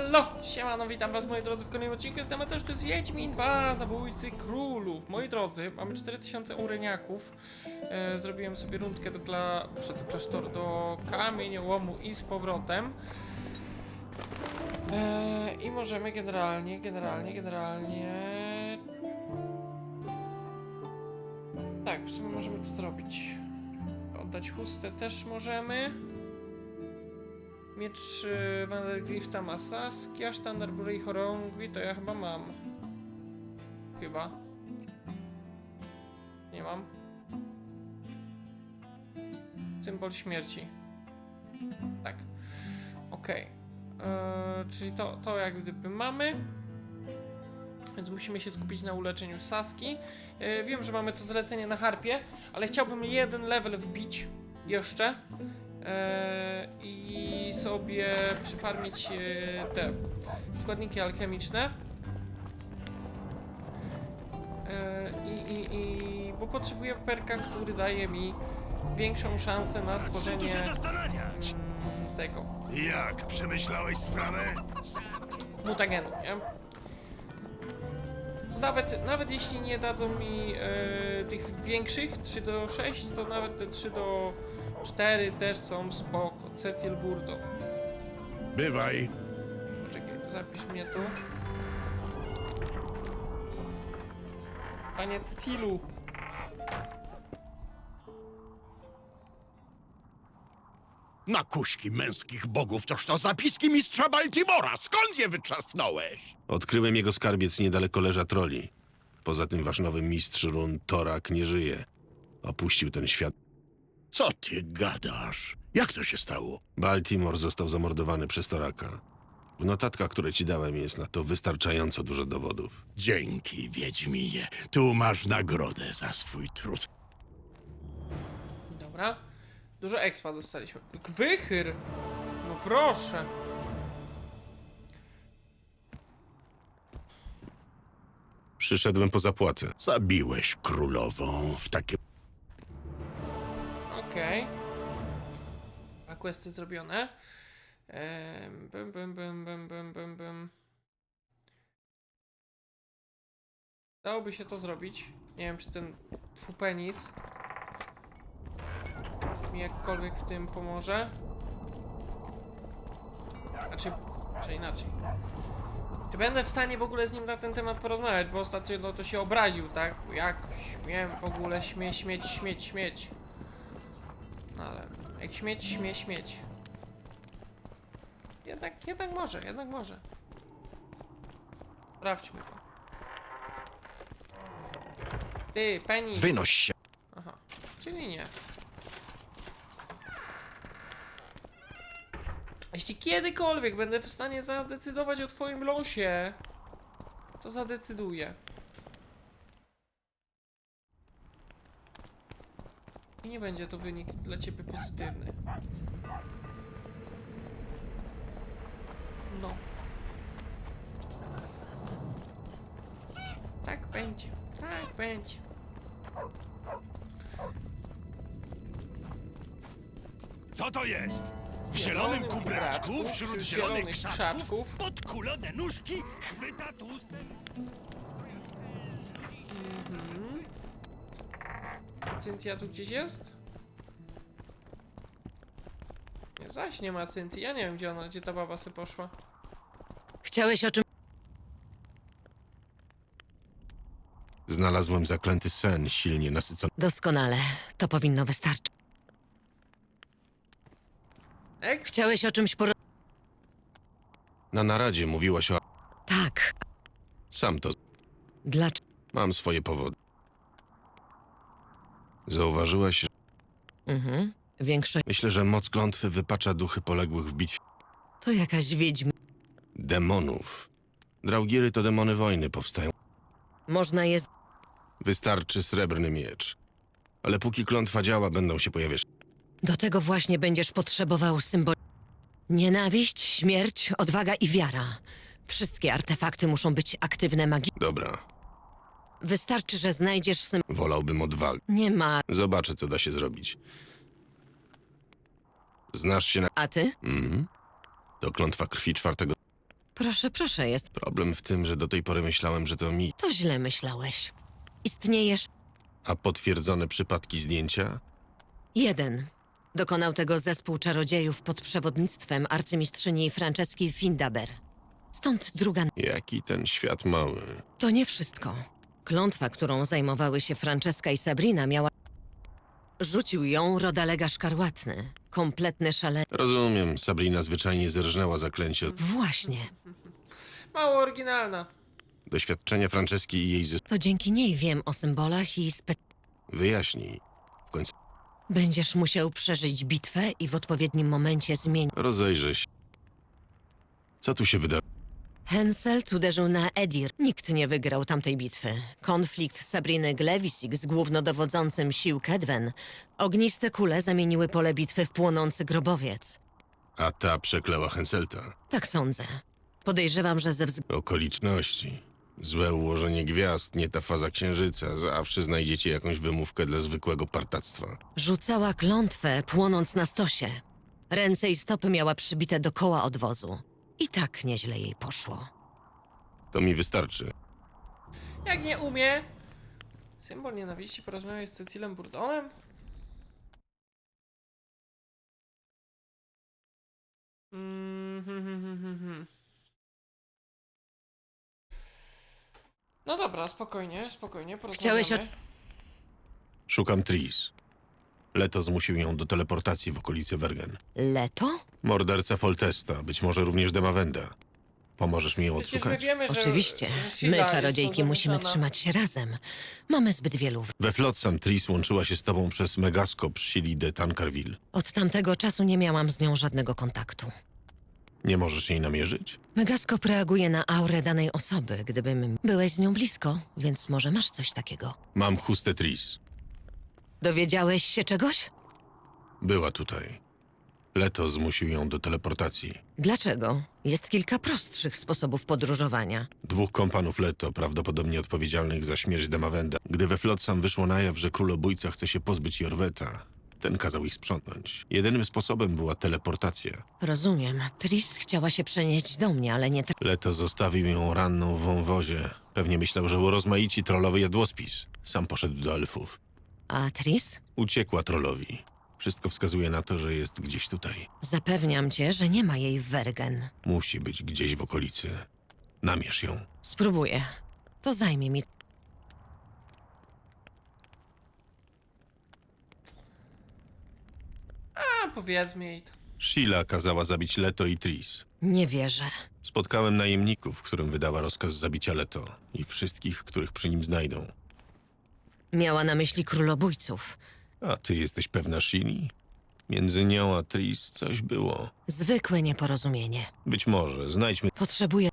Halo, siemano, witam was moi drodzy w kolejnym odcinku, jestem też tu jest Wiedźmin 2, Zabójcy Królów. Moi drodzy, mamy 4000 ureniaków, e, zrobiłem sobie rundkę do, kla... do klasztoru, do kamieniołomu i z powrotem. E, I możemy generalnie, generalnie, generalnie... Tak, w sumie możemy to zrobić. Oddać chustę też możemy. Miecz y, Vandergrifta ma Saskia, sztandar Bury i Chorągwi, to ja chyba mam. Chyba. Nie mam. Symbol śmierci. Tak. Okej. Eee, czyli to, to jak gdyby mamy. Więc musimy się skupić na uleczeniu Saski. E, wiem, że mamy to zlecenie na harpie, ale chciałbym jeden level wbić jeszcze. E, i sobie przyfarmić e, te składniki alchemiczne. E, i, i, I bo potrzebuję perka, który daje mi większą szansę na stworzenie się zastanawiać. mm, tego Jak przemyślałeś sprawę? mutagenu, nie? Nawet, nawet jeśli nie dadzą mi e, tych większych 3 do 6, to nawet te 3 do 4 też są spoko. Cecil Burdo. Bywaj. Poczekaj, zapisz mnie tu. Panie Cecilu. Na kuśki męskich bogów toż to zapiski mistrza Baltimora. Skąd je wyczasnąłeś? Odkryłem jego skarbiec niedaleko leża troli. Poza tym wasz nowy mistrz run Torak nie żyje. Opuścił ten świat. Co ty gadasz? Jak to się stało? Baltimore został zamordowany przez Toraka. W notatkach, które ci dałem, jest na to wystarczająco dużo dowodów. Dzięki, Wiedźminie. Tu masz nagrodę za swój trud. Dobra. Dużo expa dostaliśmy. Wychyr! No proszę. Przyszedłem po zapłatę. Zabiłeś królową w takie... Okej. A questy zrobione. Bym, bym, bym, bym, bym, bym. Dałoby się to zrobić. Nie wiem, czy ten dwupenis mi jakkolwiek w tym pomoże. Znaczy, czy inaczej. Czy będę w stanie w ogóle z nim na ten temat porozmawiać, bo ostatnio no to się obraził, tak? Jak śmiem w ogóle śmie, śmieć, śmieć, śmieć. Jak śmieć, śmie, śmieć. Jednak, jednak może, jednak może. Sprawdźmy to. Ty, penis. Wynoś się. Aha, czyli nie. Jeśli kiedykolwiek będę w stanie zadecydować o twoim losie, to zadecyduję. Nie będzie to wynik dla ciebie pozytywny. No. Tak będzie. Tak będzie. Co to jest? W zielonym kubraczku, wśród zielonych krzaczków, podkulone nóżki, chwyta tłustem... Cynthia tu gdzieś jest? Nie, zaś nie ma Cynthia. Ja nie wiem, gdzie ona, gdzie ta baba se poszła. Chciałeś o czym? Znalazłem zaklęty sen, silnie nasycony. Doskonale. To powinno wystarczyć. Ek? Chciałeś o czymś poro... Na naradzie mówiłaś o... Tak. Sam to... Dlaczego? Mam swoje powody. Zauważyłaś, że... Mhm. Większość... Myślę, że moc klątwy wypacza duchy poległych w bitwie To jakaś wiedźma. demonów. Draugiry to demony wojny powstają. Można je... z- Wystarczy srebrny miecz. Ale póki klątwa działa, będą się pojawiać. Do tego właśnie będziesz potrzebował symbol... Nienawiść, śmierć, odwaga i wiara. Wszystkie artefakty muszą być aktywne magii. Dobra, Wystarczy, że znajdziesz sym... wolałbym odwagi. Nie ma... Zobaczę, co da się zrobić. Znasz się na... A ty? Mhm. To klątwa krwi czwartego. Proszę, proszę, jest. Problem w tym, że do tej pory myślałem, że to mi. To źle myślałeś. Istniejesz A potwierdzone przypadki zdjęcia? jeden. Dokonał tego zespół czarodziejów pod przewodnictwem arcymistrzyni Franceski Findaber. Stąd druga. Jaki ten świat mały. To nie wszystko. Klątwa, którą zajmowały się Franceska i Sabrina, miała. Rzucił ją rodalega szkarłatny. Kompletny szale. Rozumiem, Sabrina zwyczajnie zerżnęła zaklęcie. Właśnie. Mało oryginalna. Doświadczenia Franceski i jej zys... To dzięki niej wiem o symbolach i spe... Wyjaśnij. W końcu Będziesz musiał przeżyć bitwę i w odpowiednim momencie zmienić. rozejrzę się. Co tu się wydarzy? Henselt uderzył na Edir. Nikt nie wygrał tamtej bitwy. Konflikt Sabriny Glewisik z głównodowodzącym sił Kedwen. Ogniste kule zamieniły pole bitwy w płonący grobowiec. A ta przeklęła Henselta. Tak sądzę. Podejrzewam, że ze względu... Okoliczności. Złe ułożenie gwiazd, nie ta faza księżyca. Zawsze znajdziecie jakąś wymówkę dla zwykłego partactwa. Rzucała klątwę, płonąc na stosie. Ręce i stopy miała przybite do koła odwozu. I tak nieźle jej poszło. To mi wystarczy. Jak nie umie. Symbol nienawiści porozmawiać z Cecilem Burdonem? Mm, hmm, hmm, hmm, hmm, hmm. No dobra, spokojnie, spokojnie, porozmawiamy. Chciałeś Szukam Tris. Leto zmusił ją do teleportacji w okolicy Wergen. Leto? Morderca Foltesta, być może również Demawenda. Pomożesz mi ją Przecież my odszukać? wiemy, że, Oczywiście. że My, jest czarodziejki, musimy trzymać się razem. Mamy zbyt wielu. We Flotsam Tris łączyła się z tobą przez Megaskop Sili de Tancarville. Od tamtego czasu nie miałam z nią żadnego kontaktu. Nie możesz jej namierzyć? Megaskop reaguje na aurę danej osoby, gdybym... Byłeś z nią blisko, więc może masz coś takiego. Mam chustę Tris. Dowiedziałeś się czegoś? Była tutaj. Leto zmusił ją do teleportacji. Dlaczego? Jest kilka prostszych sposobów podróżowania. Dwóch kompanów Leto, prawdopodobnie odpowiedzialnych za śmierć Demawenda. Gdy we Flotsam wyszło na jaw, że królobójca chce się pozbyć Jorweta, ten kazał ich sprzątnąć. Jedynym sposobem była teleportacja. Rozumiem. Tris chciała się przenieść do mnie, ale nie... tra- Leto zostawił ją ranną w wąwozie. Pewnie myślał, że urozmaici trollowy jadłospis. Sam poszedł do elfów. A Tris? Uciekła trollowi. Wszystko wskazuje na to, że jest gdzieś tutaj. Zapewniam cię, że nie ma jej w Wergen. Musi być gdzieś w okolicy. Namierz ją. Spróbuję. To zajmie mi... A, powiedzmy jej to. Sheila kazała zabić Leto i Tris. Nie wierzę. Spotkałem najemników, którym wydała rozkaz zabicia Leto i wszystkich, których przy nim znajdą. Miała na myśli królobójców. A ty jesteś pewna Shili? Między nią a Tris coś było. Zwykłe nieporozumienie. Być może. Znajdźmy. Potrzebuję...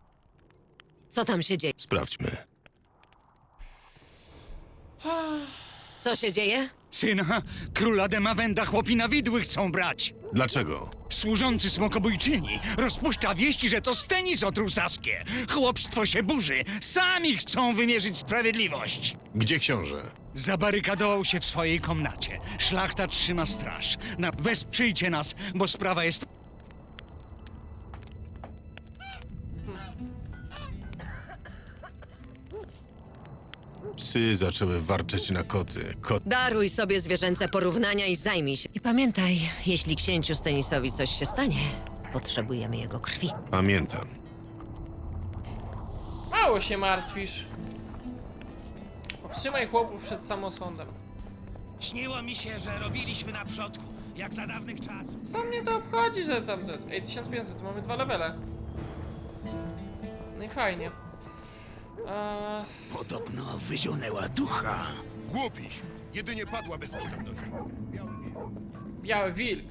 Co tam się dzieje? Sprawdźmy. Co się dzieje? Syna, króla Demawenda chłopina widły chcą brać. Dlaczego? Służący smokobójczyni rozpuszcza wieści, że to Stenis otruł Saskie. Chłopstwo się burzy. Sami chcą wymierzyć sprawiedliwość. Gdzie książę? Zabarykadował się w swojej komnacie. Szlachta trzyma straż. Na... Wesprzyjcie nas, bo sprawa jest... Psy zaczęły warczeć na koty. Kot... Daruj sobie zwierzęce porównania i zajmij się. I pamiętaj, jeśli księciu Stenisowi coś się stanie, potrzebujemy jego krwi. Pamiętam. Mało się martwisz. Powstrzymaj chłopów przed samosądem. Śniło mi się, że robiliśmy na przodku, jak za dawnych czasów. Co mnie to obchodzi, że tam... te- Ej, 1500, to mamy dwa levele. No i fajnie. Eee, Podobno wyzionęła ducha. Głupiś. Jedynie padła bez przytomności. biały wilk.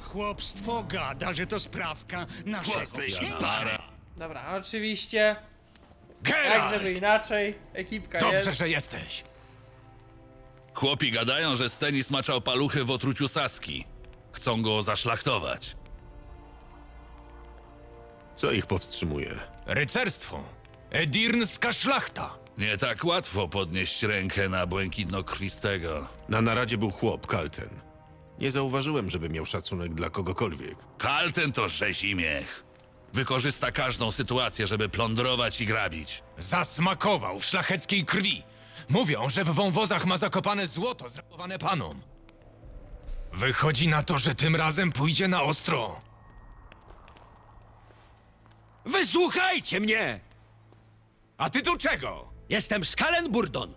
Chłopstwo gada, że to sprawka naszego księcia. Dobra, oczywiście. Jak Geralt! żeby inaczej. Ekipka Dobrze, jest. że jesteś. Chłopi gadają, że Stenis maczał paluchy w otruciu Saski. Chcą go zaszlachtować. Co ich powstrzymuje? Rycerstwo. Edirnska szlachta. Nie tak łatwo podnieść rękę na błękitnokrwistego. Na naradzie był chłop, Kalten. Nie zauważyłem, żeby miał szacunek dla kogokolwiek. Kalten to rzezimiech. Wykorzysta każdą sytuację, żeby plądrować i grabić. Zasmakował w szlacheckiej krwi. Mówią, że w wąwozach ma zakopane złoto zrabowane panom. Wychodzi na to, że tym razem pójdzie na ostro. Wysłuchajcie mnie! A ty tu czego? Jestem Skalen Burdon.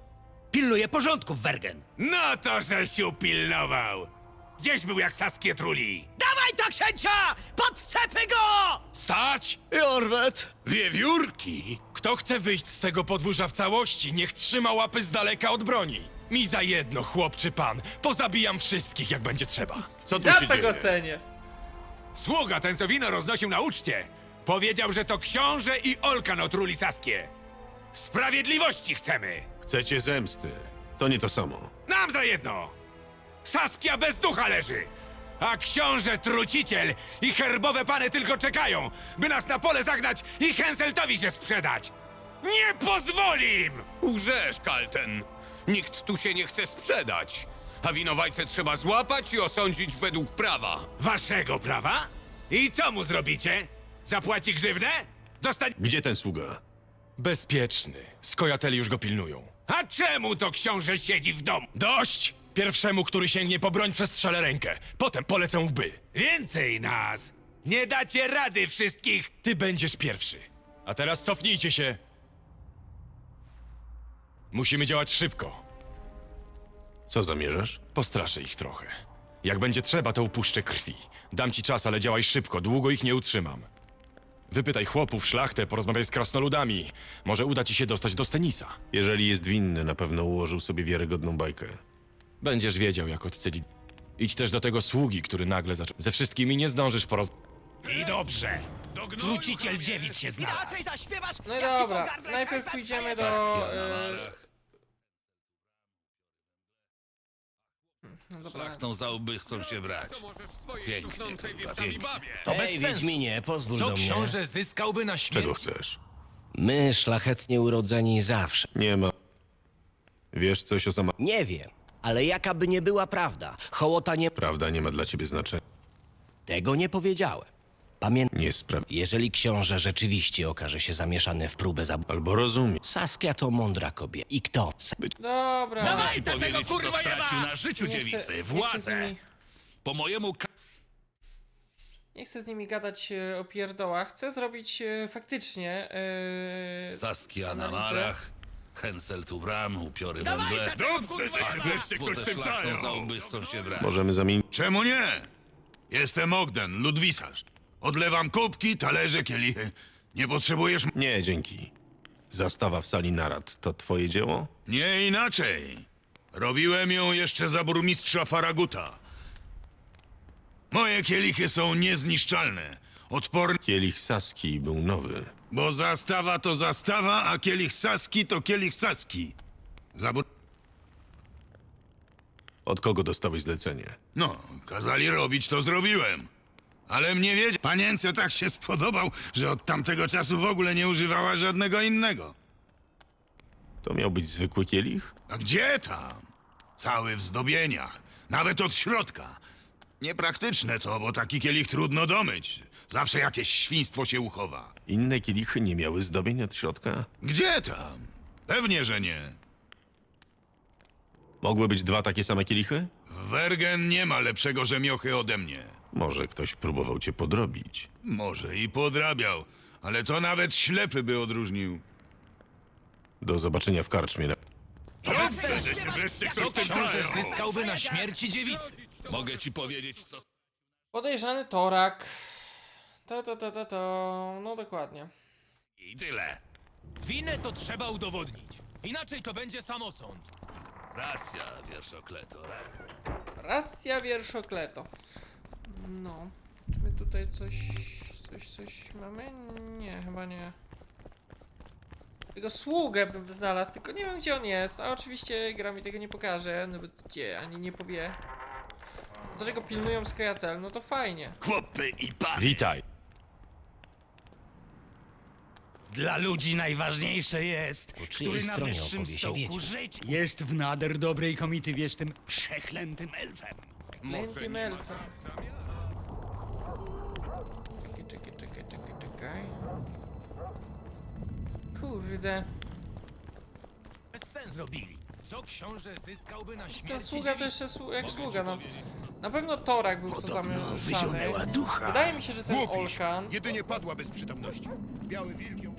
Pilnuję porządku w Wergen. No to, że się upilnował. Gdzieś był jak Saskie Truli. Dawaj to księcia! Podcepy go! Stać! Jorwet! Wiewiórki! Kto chce wyjść z tego podwórza w całości, niech trzyma łapy z daleka od broni. Mi za jedno, chłopczy pan. Pozabijam wszystkich, jak będzie trzeba. Co tu Ja się tego dzieje? cenię. Sługa ten, co wino roznosił na uczcie, powiedział, że to książę i Olkan otruli Saskie. Sprawiedliwości chcemy! Chcecie zemsty. To nie to samo. Nam za jedno! Saskia bez ducha leży! A książę truciciel i herbowe pany tylko czekają, by nas na pole zagnać i Henseltowi się sprzedać! Nie pozwolim! Łżesz, Kalten. Nikt tu się nie chce sprzedać. A winowajcę trzeba złapać i osądzić według prawa. Waszego prawa? I co mu zrobicie? Zapłaci grzywnę? Dostań... Gdzie ten sługa? Bezpieczny. Skojateli już go pilnują. A czemu to książę siedzi w domu? Dość! Pierwszemu, który sięgnie po broń, przestrzelę rękę. Potem polecę w by. Więcej nas! Nie dacie rady wszystkich! Ty będziesz pierwszy. A teraz cofnijcie się. Musimy działać szybko. Co zamierzasz? Postraszę ich trochę. Jak będzie trzeba, to upuszczę krwi. Dam ci czas, ale działaj szybko, długo ich nie utrzymam. Wypytaj chłopów, szlachtę, porozmawiaj z krasnoludami. Może uda ci się dostać do Stenisa. Jeżeli jest winny, na pewno ułożył sobie wiarygodną bajkę. Będziesz wiedział, jak odcelić. Idź też do tego sługi, który nagle zaczął. Ze wszystkimi nie zdążysz poroz... I dobrze. Truciciel dziewic się znalazł. Inaczej zaśpiewasz, No i dobra, najpierw pójdziemy do... E... No dobra, Szlachtą za łby chcą się brać. Pięknie, kurwa, pięknie. To bez Wiedźminie, pozwól Co do mnie. książę zyskałby na śmierć? Czego chcesz? My, szlachetnie urodzeni zawsze. Nie ma. Wiesz coś o sama... Nie wiem, ale jaka by nie była prawda, hołota nie... Prawda nie ma dla ciebie znaczenia. Tego nie powiedziałem. Pamiętaj, Nie spraw... jeżeli książę rzeczywiście okaże się zamieszany w próbę zabójstwa, Albo rozumiem. Saskia to mądra kobieta. I kto? dobra. Ci powiedzieć, co stracił na życiu Nie chcę- nie dziewicy. chcę z Władzę. nimi- Po mojemu ka- Nie chcę z nimi gadać e, o pierdołach. Chcę zrobić e, faktycznie. E, Saskia na analizę. marach, Hensel tu bram, upiory węgle. Dobrze, że się wreszcie ktoś ze tym szlachtą za zajął. łby chcą się brać. Możemy zamienić... Czemu nie? Jestem Ogden, ludwisarz. Odlewam kubki, talerze, kielichy. Nie potrzebujesz... m- Nie, dzięki. Zastawa w sali narad to twoje dzieło? Nie inaczej. Robiłem ją jeszcze za burmistrza Faraguta. Moje kielichy są niezniszczalne. Odporne, Kielich Saski był nowy. Bo zastawa to zastawa, a kielich Saski to kielich Saski. Zabur... Od kogo dostałeś zlecenie? No, kazali robić, to zrobiłem. Ale mnie wiedział. Panience tak się spodobał, że od tamtego czasu w ogóle nie używała żadnego innego. To miał być zwykły kielich? A gdzie tam? Cały w zdobieniach, nawet od środka. Niepraktyczne to, bo taki kielich trudno domyć. Zawsze jakieś świństwo się uchowa. Inne kielichy nie miały zdobień od środka? Gdzie tam? Pewnie, że nie. Mogły być dwa takie same kielichy? W Wergen nie ma lepszego rzemiochy ode mnie. Może ktoś próbował cię podrobić. Może i podrabiał, ale to nawet ślepy by odróżnił. Do zobaczenia w karczmie. Na... Dobrze, że się wreszcie ktoś tym zajął. zyskałby na śmierci dziewicy. Mogę ci powiedzieć, co Podejrzany torak. To, to, to, to, to. No dokładnie. i tyle. Winę to trzeba udowodnić. Inaczej to będzie samosąd. Racja, wierszokleto. Racja wierszokleto. No. Czy my tutaj coś. coś, coś mamy? Nie, chyba nie. Tego sługę bym znalazł, tylko nie wiem gdzie on jest. A oczywiście gra mi tego nie pokaże, nawet gdzie, ani nie powie do czego pilnują Skejatel, no to fajnie. Chłopy i panie. Witaj. Dla ludzi najważniejsze jest, który na wyższym stołku żyć jest w nader dobrej komity wiesztym przeklętym elfem. Lentim elfa. Czekaj, czekaj, czekaj, czekaj, czekaj. Kurde. Bez sensu robili. Co książę zyskałby na Ta śmierci sługa to jeszcze słu jak sługa, no. Na pewno Torak był w to zamieszany. ducha. Wydaje mi się, że ten Olkan... Jedynie padła bez przytomności. Biały wilk ją...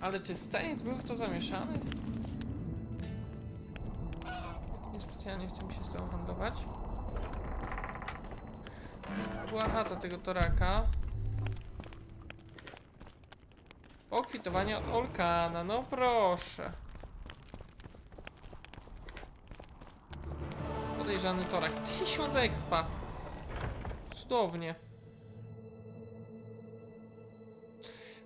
Ale czy Stanic był w to zamieszany? Niespecjalnie chce mi się z tą handlować. Była chata tego Toraka. Pokwitowanie od Olkana, no proszę. Podejrzany Torak. 1000 expa. Cudownie.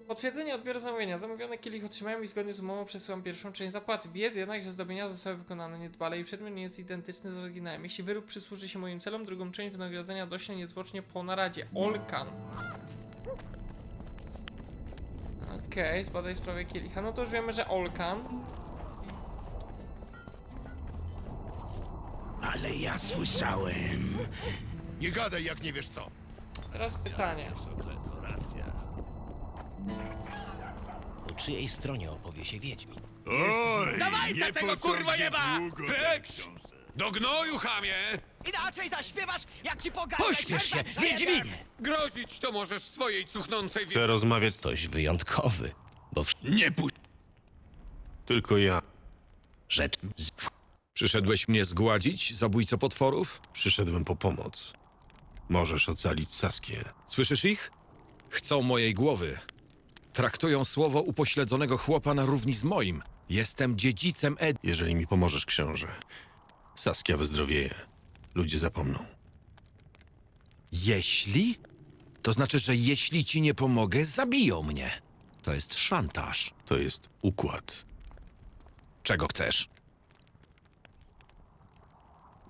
Potwierdzenie odbioru zamówienia. Zamówiony kielich otrzymałem i zgodnie z umową przesyłam pierwszą część zapłaty. Wiedz jednak, że zdobienia zostały wykonane niedbale i przedmiot nie jest identyczny z oryginałem. Jeśli wyrób przysłuży się moim celom, drugą część wynagrodzenia dośle niezwłocznie po naradzie. Olkan. Okej, zbadaj sprawę kielicha. No to już wiemy, że Olkan. Ale ja słyszałem. Nie gadaj, jak nie wiesz co. Teraz pytanie. Po czyjej stronie opowie się Wiedźmin? Oj, Dawaj nie tego kurwa nieba! długo Precz! Do gnoju, chamie! Inaczej zaśpiewasz, jak ci pogadać! Pośpiesz się, Wiedźminie! Grozić to możesz swojej cuchnącej Chcę rozmawiać Ktoś wyjątkowy, bo Nie puść. tylko ja. rzecz Przyszedłeś mnie zgładzić, zabójco potworów? Przyszedłem po pomoc. Możesz ocalić Saskię. Słyszysz ich? Chcą mojej głowy. Traktują słowo upośledzonego chłopa na równi z moim. Jestem dziedzicem Ed. Jeżeli mi pomożesz, książę. Saskia wyzdrowieje. Ludzie zapomną. Jeśli? To znaczy, że jeśli ci nie pomogę, zabiją mnie. To jest szantaż. To jest układ. Czego chcesz?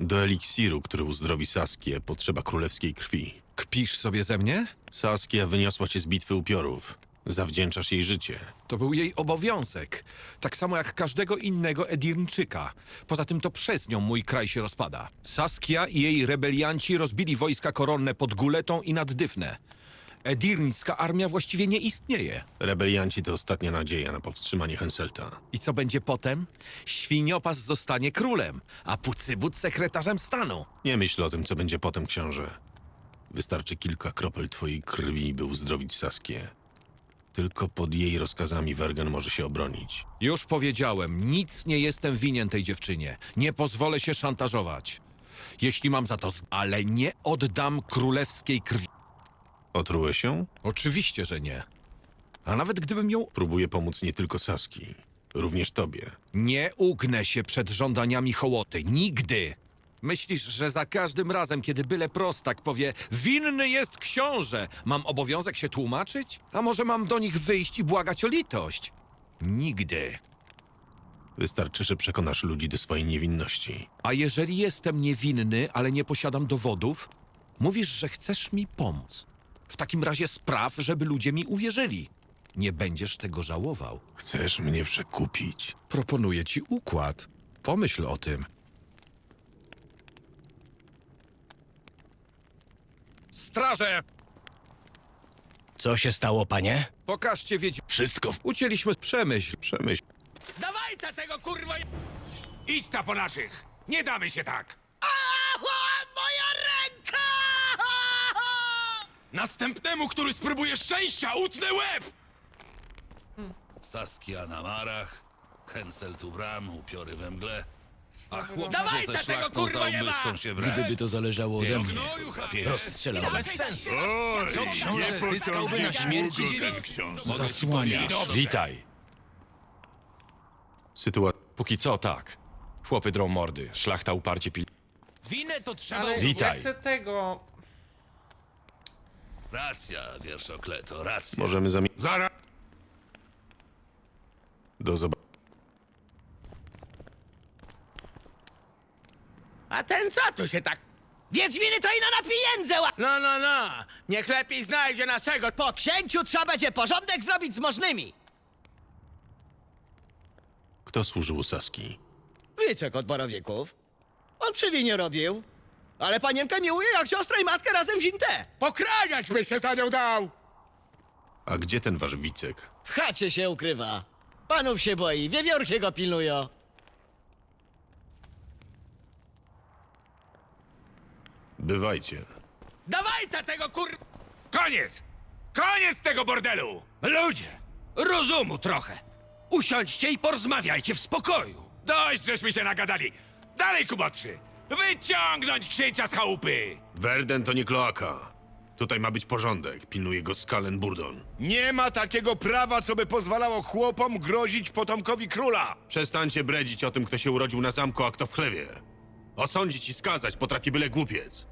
Do eliksiru, który uzdrowi Saskię, potrzeba królewskiej krwi. Kpisz sobie ze mnie? Saskia wyniosła cię z bitwy upiorów. Zawdzięczasz jej życie. To był jej obowiązek. Tak samo jak każdego innego Edirnczyka. Poza tym to przez nią mój kraj się rozpada. Saskia i jej rebelianci rozbili wojska koronne pod Guletą i nad Dyfnę. Edirnicka armia właściwie nie istnieje. Rebelianci to ostatnia nadzieja na powstrzymanie Henselta. I co będzie potem? Świniopas zostanie królem, a Pucybut sekretarzem stanu. Nie myśl o tym, co będzie potem, książę. Wystarczy kilka kropel twojej krwi, by uzdrowić Saskię. Tylko pod jej rozkazami Wergen może się obronić. Już powiedziałem, nic nie jestem winien tej dziewczynie. Nie pozwolę się szantażować. Jeśli mam za to z... Ale nie oddam królewskiej krwi. Otrułeś się? Oczywiście, że nie. A nawet gdybym ją... Próbuję pomóc nie tylko Saski, również tobie. Nie ugnę się przed żądaniami hołoty. Nigdy! Myślisz, że za każdym razem, kiedy byle prostak powie winny jest książę, mam obowiązek się tłumaczyć? A może mam do nich wyjść i błagać o litość? Nigdy. Wystarczy, że przekonasz ludzi do swojej niewinności. A jeżeli jestem niewinny, ale nie posiadam dowodów, mówisz, że chcesz mi pomóc. W takim razie spraw, żeby ludzie mi uwierzyli. Nie będziesz tego żałował. Chcesz mnie przekupić? Proponuję ci układ. Pomyśl o tym. Straże! Co się stało, panie? Pokażcie wiedź. Wszystko w... Ucięliśmy przemyśl. Przemyśl. Dawaj tego kurwa Idź ta po naszych. Nie damy się tak. Moja ręka! Następnemu, który spróbuje szczęścia, utnę łeb! Saskia na marach, Hensel tu bram, upiory we mgle. A Dawaj ze szlachtą za ubywcą się brać. Gdyby to zależało ode mnie, rozstrzelałbym. Oj, nie zyskałby na śmierci długo dziewicy? ten książę. Zasłaniasz. Witaj. Sytuacja. Póki co tak. Chłopy drą mordy, szlachta uparcie pil... Winę to trzeba... Ale Witaj. chcę tego... Racja, wierszokleto, racja. Możemy zamienić. Zaraz. Do zobaczenia. A ten co tu się tak... Wiedźminy to ino na pieniądze ła... No, no, no. Niech lepiej znajdzie naszego. Po księciu trzeba będzie porządek zrobić z możnymi. Kto służył Saski? Wicek od Borowieków. On przy winie robił. Ale panienkę miłuje jak siostra i matkę razem wzięte. Pokrajać by się za nią dał! A gdzie ten wasz Wicek? W chacie się ukrywa. Panów się boi, wiewiórki go pilnują. Bywajcie. Dawaj ta tego kur... Koniec! Koniec tego bordelu! Ludzie, rozumu trochę. Usiądźcie i porozmawiajcie w spokoju. Dość, żeśmy się nagadali! Dalej, kubotrzy! Wyciągnąć księcia z chałupy! Werden to nie kloaka. Tutaj ma być porządek. Pilnuje go Skalen Burdon. Nie ma takiego prawa, co by pozwalało chłopom grozić potomkowi króla. Przestańcie bredzić o tym, kto się urodził na zamku, a kto w chlewie. Osądzić i skazać potrafi byle głupiec.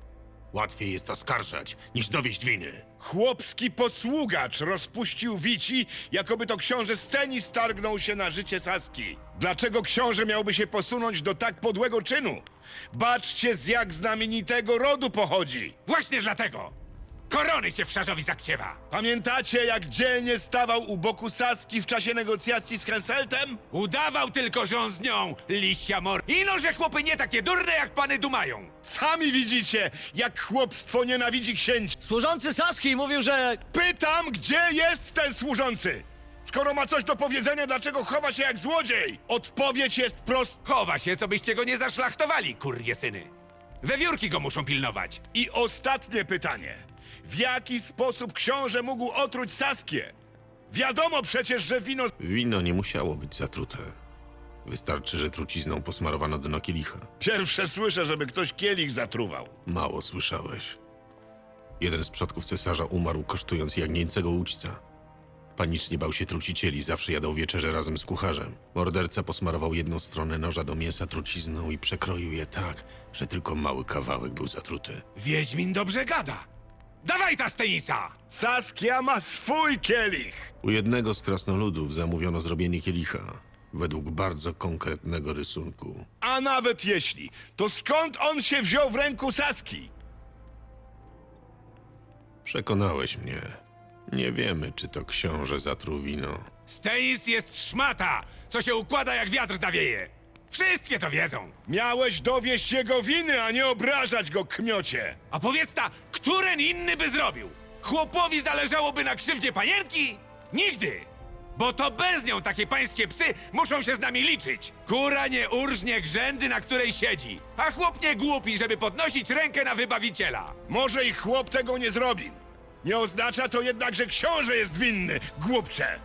Łatwiej jest oskarżać, niż dowieść winy. Chłopski podsługacz rozpuścił wici, jakoby to książę Steni stargnął się na życie Saski. Dlaczego książę miałby się posunąć do tak podłego czynu? Baczcie, z jak znamienitego rodu pochodzi. Właśnie dlatego! Korony cię w szarzowi zakciewa! Pamiętacie, jak dzielnie stawał u boku Saski w czasie negocjacji z Henseltem? Udawał tylko, że on z nią, liścia mor... Ino, że chłopy nie takie durne, jak pany dumają! Sami widzicie, jak chłopstwo nienawidzi księcia. Służący Saski mówił, że... Pytam, gdzie jest ten służący? Skoro ma coś do powiedzenia, dlaczego chowa się jak złodziej? Odpowiedź jest prosta. Chowa się, co byście go nie zaszlachtowali, kurwie syny! Wewiórki go muszą pilnować! I ostatnie pytanie. W jaki sposób książę mógł otruć Saskię? Wiadomo przecież, że wino... Wino nie musiało być zatrute. Wystarczy, że trucizną posmarowano dno kielicha. Pierwsze słyszę, żeby ktoś kielich zatruwał. Mało słyszałeś. Jeden z przodków cesarza umarł kosztując jagnięcego uczca. Panicznie bał się trucicieli, zawsze jadał wieczerze razem z kucharzem. Morderca posmarował jedną stronę noża do mięsa trucizną i przekroił je tak, że tylko mały kawałek był zatruty. Wiedźmin dobrze gada! Dawaj ta stenica! Saskia ma swój kielich! U jednego z krasnoludów zamówiono zrobienie kielicha, według bardzo konkretnego rysunku. A nawet jeśli, to skąd on się wziął w ręku Saski? Przekonałeś mnie. Nie wiemy, czy to książę zatruł wino. Stenis jest szmata, co się układa jak wiatr zawieje! Wszystkie to wiedzą! Miałeś dowieść jego winy, a nie obrażać go, kmiocie! A powiedz ta, któren inny by zrobił? Chłopowi zależałoby na krzywdzie panienki? Nigdy! Bo to bez nią takie pańskie psy muszą się z nami liczyć. Kura nie urżnie grzędy, na której siedzi. A chłop nie głupi, żeby podnosić rękę na wybawiciela. Może i chłop tego nie zrobił. Nie oznacza to jednak, że książę jest winny, głupcze!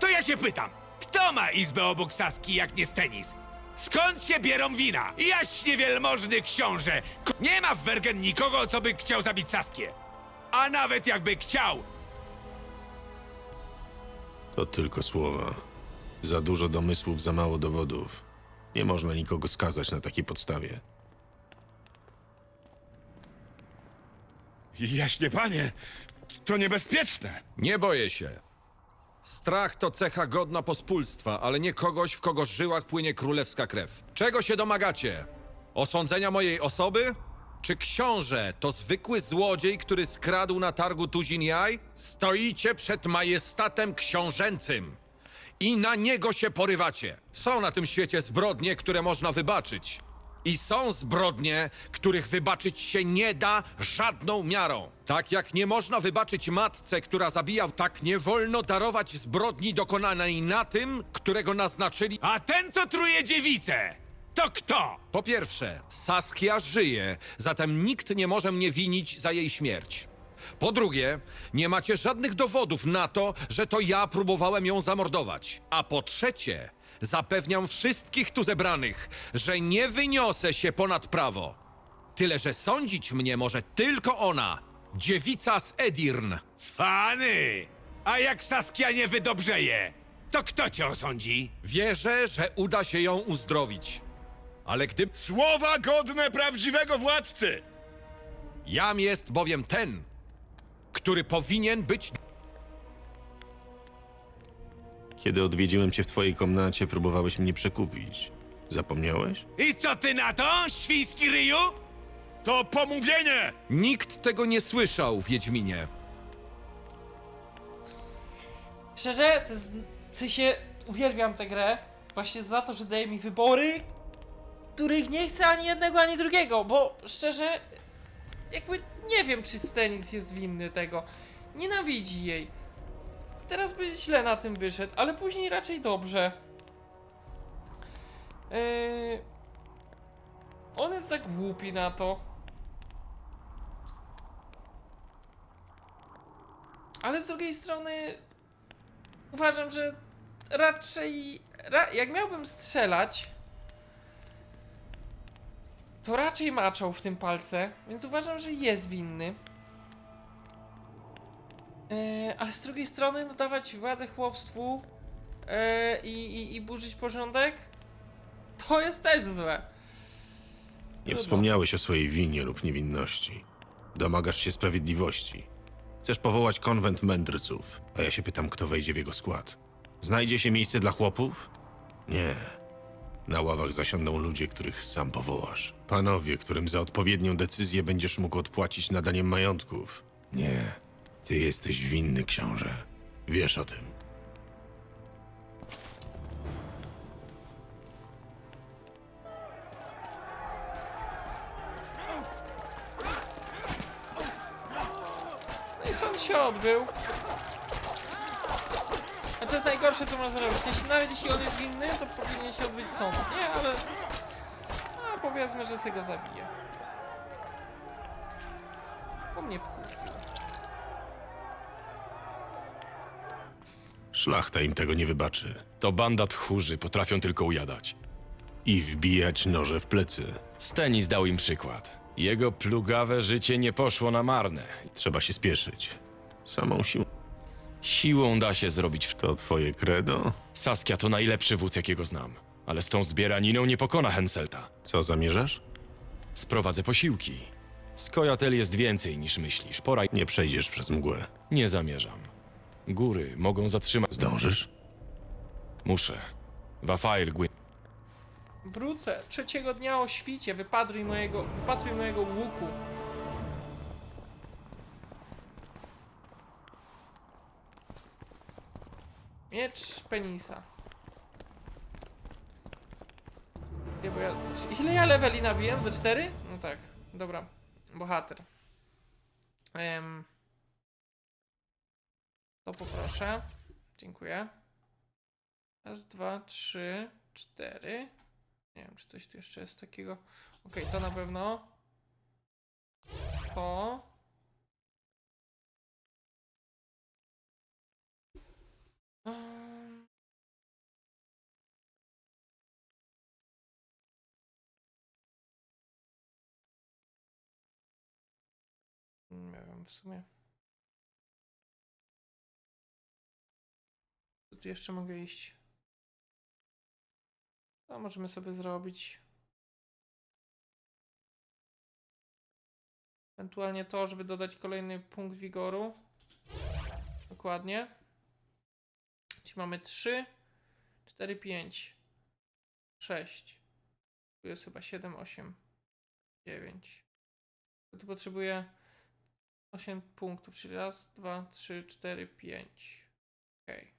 To ja się pytam, kto ma izbę obok Saski jak nie Stenis? Skąd się bierą wina? Jaśnie wielmożny książę! K- Nie ma w Wergen nikogo, co by chciał zabić Saskię. A nawet jakby chciał, To tylko słowa. Za dużo domysłów, za mało dowodów. Nie można nikogo skazać na takiej podstawie. Jaśnie panie, to niebezpieczne. Nie boję się. Strach to cecha godna pospólstwa, ale nie kogoś, w kogo żyłach płynie królewska krew. Czego się domagacie? Osądzenia mojej osoby? Czy książę to zwykły złodziej, który skradł na targu tuzin jaj? Stoicie przed majestatem książęcym i na niego się porywacie. Są na tym świecie zbrodnie, które można wybaczyć. I są zbrodnie, których wybaczyć się nie da żadną miarą. Tak jak nie można wybaczyć matce, która zabija, tak nie wolno darować zbrodni dokonanej na tym, którego naznaczyli. a ten, co truje dziewicę, to kto? Po pierwsze, Saskia żyje, zatem nikt nie może mnie winić za jej śmierć. Po drugie, nie macie żadnych dowodów na to, że to ja próbowałem ją zamordować. A po trzecie, zapewniam wszystkich tu zebranych, że nie wyniosę się ponad prawo. Tyle, że sądzić mnie może tylko ona, dziewica z Edirn. Cwany! A jak Saskia nie wydobrzeje, to kto cię osądzi? Wierzę, że uda się ją uzdrowić. Ale gdy Słowa godne prawdziwego władcy! jam jest bowiem ten, który powinien być Kiedy odwiedziłem cię w twojej komnacie, próbowałeś mnie przekupić. Zapomniałeś? I co ty na to, świński ryju? To pomówienie! Nikt tego nie słyszał, Wiedźminie. Szczerze, to jest, w sensie uwielbiam tę grę właśnie za to, że daje mi wybory, których nie chcę ani jednego, ani drugiego, bo szczerze, jakby nie wiem, czy Stenis jest winny tego. Nienawidzi jej. Teraz by źle na tym wyszedł, ale później raczej dobrze. Yy... On jest za głupi na to. Ale z drugiej strony uważam, że raczej ra, jak miałbym strzelać to raczej maczał w tym palce, więc uważam, że jest winny. E, ale z drugiej strony, no dawać władzę chłopstwu e, i, i, i burzyć porządek, to jest też złe. Nie Trudno. wspomniałeś o swojej winie lub niewinności. Domagasz się sprawiedliwości. Chcesz powołać konwent mędrców, a ja się pytam, kto wejdzie w jego skład. Znajdzie się miejsce dla chłopów? Nie. Na ławach zasiądą ludzie, których sam powołasz. Panowie, którym za odpowiednią decyzję będziesz mógł odpłacić nadaniem majątków. Nie. Ty jesteś winny, książę. Wiesz o tym. No i sąd się odbył. A to jest najgorsze, co można. Jeśli, nawet jeśli on jest winny, to powinien się odbyć sąd. Nie, ale... A powiedzmy, że sobie go zabije. Bo mnie wkurzył. Szlachta im tego nie wybaczy. To banda tchórzy, potrafią tylko ujadać. I wbijać noże w plecy. Stenis dał im przykład. Jego plugawe życie nie poszło na marne. Trzeba się spieszyć. Samą siłą. Siłą da się zrobić w... To twoje credo? Saskia to najlepszy wódz, jakiego znam. Ale z tą zbieraniną nie pokona Henselta. Co zamierzasz? Sprowadzę posiłki. Skojatel jest więcej niż myślisz. Pora... Nie przejdziesz przez mgłę. Nie zamierzam. Góry mogą zatrzymać... Zdążysz? Muszę. Wafail Gwyn... Wrócę trzeciego dnia o świcie. Wypatruj mojego, wypatruj mojego łuku. Miecz penisa. Nie, bo ja, ile ja leveli nabiłem? Za 4? No tak, dobra. Bohater. Em, to poproszę. Dziękuję. Raz, dwa, trzy, cztery. Nie wiem, czy coś tu jeszcze jest takiego. Okej, to na pewno. To. Nie wiem w sumie. Tu jeszcze mogę iść? To możemy sobie zrobić. Ewentualnie to, żeby dodać kolejny punkt wigoru. Dokładnie. Czyli mamy 3, 4, 5, 6. Tu jest chyba 7, 8, 9. Tu potrzebuję 8 punktów, czyli raz, dwa, trzy, cztery, pięć. Okej.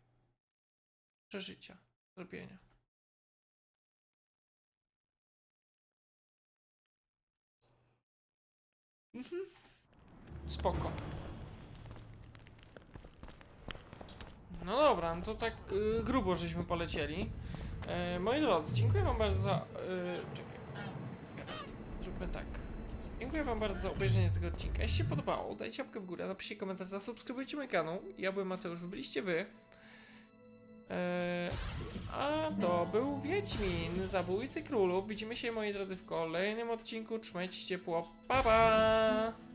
Przeżycia. Zrobienia. Mhm. Spoko. No dobra, no to tak y, grubo żeśmy polecieli. E, moi drodzy, dziękuję wam bardzo za... Y, czekaj. Zróbmy tak. Dziękuję wam bardzo za obejrzenie tego odcinka. Jeśli się podobało, dajcie łapkę w górę, napiszcie komentarz, zasubskrybujcie mój kanał. Ja byłem Mateusz, wy byliście wy. E, a to był Wiedźmin, Zabójcy Królów. Widzimy się, moi drodzy, w kolejnym odcinku. Trzymajcie się ciepło. Pa, pa!